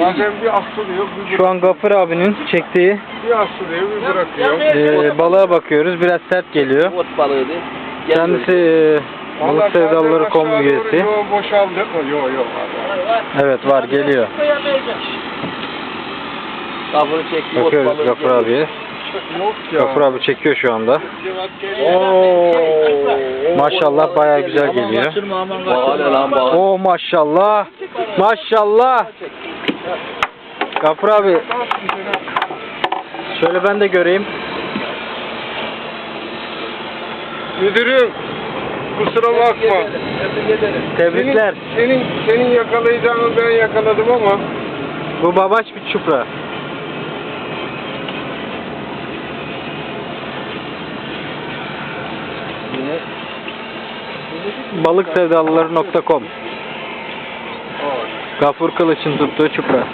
Bazen bir asılıyor, bir, Şu an Gafur abinin çektiği bir asılıyor, bir bırakıyor. e, balığa bakıyoruz. Biraz sert geliyor. Ot balığıydı. Kendisi e, balık Vallahi sevdalıları bazen kom aşağı doğru üyesi. Yo, boşaldı. Yok yok. Evet var geliyor. Kafını çekti Bakıyoruz. Gafur abiye. Yok ya. Gafur abi çekiyor şu anda. Oo. Maşallah bayağı güzel geliyor. Bağlı lan bağlı. Oo maşallah. Maşallah. Gafur abi şöyle ben de göreyim. Müdürüm, kusura bakma. Tebrikler. Senin, senin, senin yakalayacağını ben yakaladım ama Bu babaç bir çupra. Balıksevdalıları.com Gafur Kılıç'ın tuttuğu çupra.